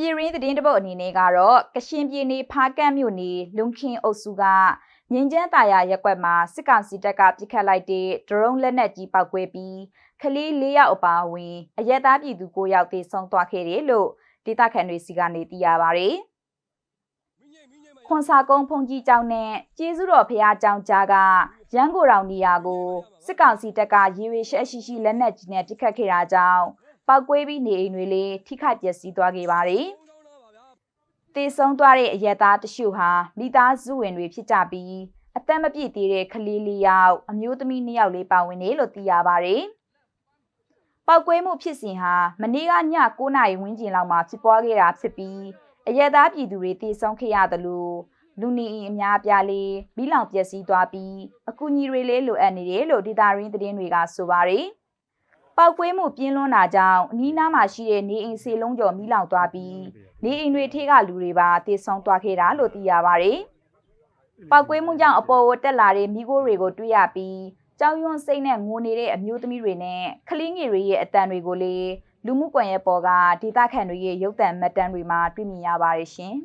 ပြည်ရင်းသတင်းတပုတ်အနေနဲ့ကတော့ကရှင်ပြည်နယ်ဖားကန့်မြို့နယ်လုံခင်အုပ်စုကငင်းကျန်းတာယာရက်ကွက်မှာစစ်ကောင်စီတပ်ကပြစ်ခတ်လိုက်တဲ့ဒရုန်းလက်နက်ကြီးပောက်ကွဲပြီးကလေး၄ယောက်အပါအဝင်အရက်သားပြည်သူ၉ယောက်သေဆုံးသွားခဲ့တယ်လို့ဒေသခံတွေစီကနေသိရပါဗျ။ခွန်စာကုန်းဖုန်ကြီးကျောင်းနဲ့ကျေးဇူးတော်ဖရာကျောင်းကြားကရန်ကိုတောင်နေရာကိုစစ်ကောင်စီတပ်ကရေရွေရှက်ရှိရှိလက်နက်ကြီးနဲ့ပစ်ခတ်ခဲ့တာကြောင့် ပောက်ကွဲပြီးနေအိမ်တွေလည်းထိခိုက်ပျက်စီးသွားခဲ့ပါတယ်။တေဆုံးသွားတဲ့အရက်သားတချို့ဟာမိသားစုဝင်တွေဖြစ်ကြပြီးအသက်မပြည့်သေးတဲ့ကလေးလေးယောက်အမျိုးသမီးနှစ်ယောက်လေးပါဝင်တယ်လို့သိရပါတယ်။ပောက်ကွဲမှုဖြစ်စဉ်ဟာမနေ့ကည9နာရီဝန်းကျင်လောက်မှာဖြစ်ပွားခဲ့တာဖြစ်ပြီးအရက်သားပြည်သူတွေတေဆုံးခဲ့ရတယ်လို့လူနေအိမ်အများအပြားလေးမိလောင်ပျက်စီးသွားပြီးအကူအညီတွေလည်းလိုအပ်နေတယ်လို့ဒေတာရင်းသတင်းတွေကဆိုပါတယ်။ ပောက်ကွဲမှုပြင်းလွန်းတာကြောင့်အနီးနားမှာရှိတဲ့နေအိမ်စေလုံးကျော်မိလောင်သွားပြီးနေအိမ်တွေထိကလူတွေပါတေဆုံးသွားခဲ့တာလို့သိရပါတယ်။ပောက်ကွဲမှုကြောင့်အပေါ်ကိုတက်လာတဲ့မိခိုးတွေကိုတွေ့ရပြီးကြောင်ရွံ့စိတ်နဲ့ငိုနေတဲ့အမျိုးသမီးတွေနဲ့ကလေးငယ်တွေရဲ့အတန်တွေကိုလည်းလူမှုကွန်ရက်ပေါ်ကဒေတာခန်တွေရဲ့ရုပ်သံမှတ်တမ်းတွေမှာတွေ့မြင်ရပါတယ်ရှင်။